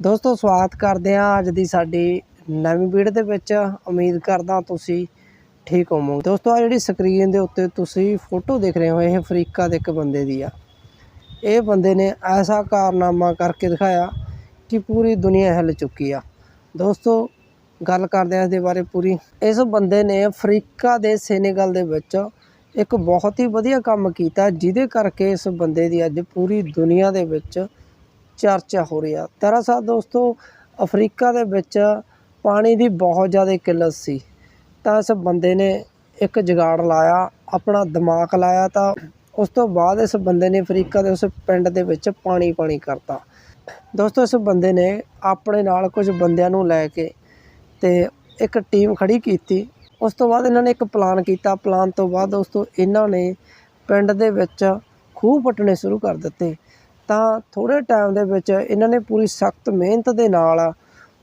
ਦੋਸਤੋ, ਸਵਾਗਤ ਕਰਦੇ ਹਾਂ ਅੱਜ ਦੀ ਸਾਡੀ ਨਵੀਂ ਵੀਡੀਓ ਦੇ ਵਿੱਚ। ਉਮੀਦ ਕਰਦਾ ਤੁਸੀਂ ਠੀਕ ਹੋਵੋਗੇ। ਦੋਸਤੋ ਆ ਜਿਹੜੀ ਸਕਰੀਨ ਦੇ ਉੱਤੇ ਤੁਸੀਂ ਫੋਟੋ ਦੇਖ ਰਹੇ ਹੋ, ਇਹ ਅਫਰੀਕਾ ਦੇ ਇੱਕ ਬੰਦੇ ਦੀ ਆ। ਇਹ ਬੰਦੇ ਨੇ ਐਸਾ ਕਾਰਨਾਮਾ ਕਰਕੇ ਦਿਖਾਇਆ ਕਿ ਪੂਰੀ ਦੁਨੀਆ ਹਿੱਲ ਚੁੱਕੀ ਆ। ਦੋਸਤੋ, ਗੱਲ ਕਰਦੇ ਹਾਂ ਇਸ ਦੇ ਬਾਰੇ ਪੂਰੀ। ਇਸ ਬੰਦੇ ਨੇ ਅਫਰੀਕਾ ਦੇ ਸੈਨੇਗਲ ਦੇ ਵਿੱਚ ਇੱਕ ਬਹੁਤ ਹੀ ਵਧੀਆ ਕੰਮ ਕੀਤਾ, ਜਿਹਦੇ ਕਰਕੇ ਇਸ ਬੰਦੇ ਦੀ ਅੱਜ ਪੂਰੀ ਦੁਨੀਆ ਦੇ ਵਿੱਚ ਚਰਚਾ ਹੋ ਰਿਹਾ ਦਰਅਸਲ ਦੋਸਤੋ, ਅਫਰੀਕਾ ਦੇ ਵਿੱਚ ਪਾਣੀ ਦੀ ਬਹੁਤ ਜ਼ਿਆਦਾ ਕਿੱਲਤ ਸੀ। ਤਾਂ ਇਸ ਬੰਦੇ ਨੇ ਇੱਕ ਜਗਾੜ ਲਾਇਆ, ਆਪਣਾ ਦਿਮਾਗ ਲਾਇਆ ਤਾਂ ਉਸ ਤੋਂ ਬਾਅਦ ਇਸ ਬੰਦੇ ਨੇ ਅਫਰੀਕਾ ਦੇ ਉਸ ਪਿੰਡ ਦੇ ਵਿੱਚ ਪਾਣੀ ਪਾਣੀ ਕਰਤਾ। ਦੋਸਤੋ, ਇਸ ਬੰਦੇ ਨੇ ਆਪਣੇ ਨਾਲ ਕੁਝ ਬੰਦਿਆਂ ਨੂੰ ਲੈ ਕੇ ਤੇ ਇੱਕ ਟੀਮ ਖੜੀ ਕੀਤੀ। ਉਸ ਤੋਂ ਬਾਅਦ ਇਹਨਾਂ ਨੇ ਇੱਕ ਪਲਾਨ ਕੀਤਾ। ਪਲਾਨ ਤੋਂ ਬਾਅਦ ਦੋਸਤੋ, ਇਹਨਾਂ ਨੇ ਪਿੰਡ ਦੇ ਵਿੱਚ ਖੂਹ ਪੱਟਣੇ ਸ਼ੁਰੂ ਕਰ ਦਿੱਤੇ। ਤਾਂ ਥੋੜੇ ਟਾਈਮ ਦੇ ਵਿੱਚ ਇਹਨਾਂ ਨੇ ਪੂਰੀ ਸਖਤ ਮਿਹਨਤ ਦੇ ਨਾਲ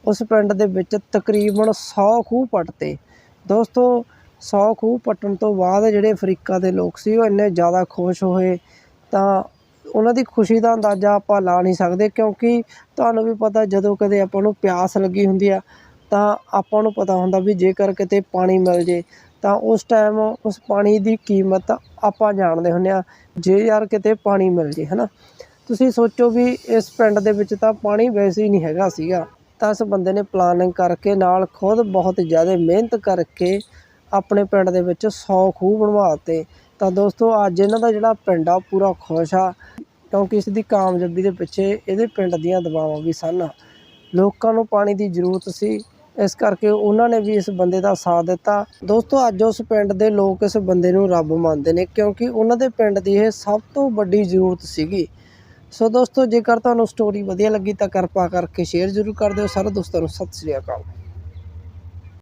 ਉਸ ਪਿੰਡ ਦੇ ਵਿੱਚ ਤਕਰੀਬਨ 100 ਖੂਹ ਪੱਟਤੇ। ਦੋਸਤੋ 100 ਖੂਹ ਪੱਟਣ ਤੋਂ ਬਾਅਦ ਜਿਹੜੇ ਅਫਰੀਕਾ ਦੇ ਲੋਕ ਸੀ, ਉਹ ਇੰਨੇ ਜ਼ਿਆਦਾ ਖੁਸ਼ ਹੋਏ ਤਾਂ ਉਹਨਾਂ ਦੀ ਖੁਸ਼ੀ ਦਾ ਅੰਦਾਜ਼ਾ ਆਪਾਂ ਲਾ ਨਹੀਂ ਸਕਦੇ ਕਿਉਂਕਿ ਤੁਹਾਨੂੰ ਵੀ ਪਤਾ ਜਦੋਂ ਕਦੇ ਆਪਾਂ ਨੂੰ ਪਿਆਸ ਲੱਗੀ ਹੁੰਦੀ ਆ ਤਾਂ ਆਪਾਂ ਨੂੰ ਪਤਾ ਹੁੰਦਾ ਵੀ ਜੇਕਰ ਕਿਤੇ ਪਾਣੀ ਮਿਲ ਜੇ ਤਾਂ ਉਸ ਟਾਈਮ ਉਸ ਪਾਣੀ ਦੀ ਕੀਮਤ ਆਪਾਂ ਜਾਣਦੇ ਹੁੰਦੇ ਆ, ਜੇ ਯਾਰ ਕਿਤੇ ਪਾਣੀ ਮਿਲ ਜੇ, ਹਨਾ? ਤੁਸੀਂ ਸੋਚੋ ਵੀ ਇਸ ਪਿੰਡ ਦੇ ਵਿੱਚ ਤਾਂ ਪਾਣੀ ਵੈਸੇ ਹੀ ਨਹੀਂ ਹੈਗਾ ਸੀਗਾ। ਤਾਂ ਇਸ ਬੰਦੇ ਨੇ ਪਲਾਨਿੰਗ ਕਰਕੇ ਨਾਲ ਖੁਦ ਬਹੁਤ ਜ਼ਿਆਦਾ ਮਿਹਨਤ ਕਰਕੇ ਆਪਣੇ ਪਿੰਡ ਦੇ ਵਿੱਚ 100 ਖੂਹ ਬਣਵਾਤੇ ਤਾਂ ਦੋਸਤੋ, ਅੱਜ ਇਹਨਾਂ ਦਾ ਜਿਹੜਾ ਪਿੰਡ ਆ ਪੂਰਾ ਖੁਸ਼ ਆ, ਕਿਉਂਕਿ ਇਸ ਦੀ ਕਾਮਯਾਬੀ ਦੇ ਪਿੱਛੇ ਇਹਦੇ ਪਿੰਡ ਦੀਆਂ ਦਵਾਵਾਂ ਵੀ ਸਨ। ਲੋਕਾਂ ਨੂੰ ਪਾਣੀ ਦੀ ਜ਼ਰੂਰਤ ਸੀ, ਇਸ ਕਰਕੇ ਉਹਨਾਂ ਨੇ ਵੀ ਇਸ ਬੰਦੇ ਦਾ ਸਾਥ ਦਿੱਤਾ। ਦੋਸਤੋ, ਅੱਜ ਉਸ ਪਿੰਡ ਦੇ ਲੋਕ ਇਸ ਬੰਦੇ ਨੂੰ ਰੱਬ ਮੰਨਦੇ ਨੇ, ਕਿਉਂਕਿ ਉਹਨਾਂ ਦੇ ਪਿੰਡ ਦੀ ਇਹ ਸਭ ਤੋਂ ਵੱਡੀ ਜ਼ਰੂਰਤ ਸੀਗੀ। ਸੋ ਦੋਸਤੋ, ਜੇਕਰ ਤੁਹਾਨੂੰ ਸਟੋਰੀ ਵਧੀਆ ਲੱਗੀ ਤਾਂ ਕਿਰਪਾ ਕਰਕੇ ਸ਼ੇਅਰ ਜ਼ਰੂਰ ਕਰ ਦਿਓ। ਸਾਰੇ ਦੋਸਤਾਂ ਨੂੰ ਸਤਿ ਸ੍ਰੀ ਅਕਾਲ।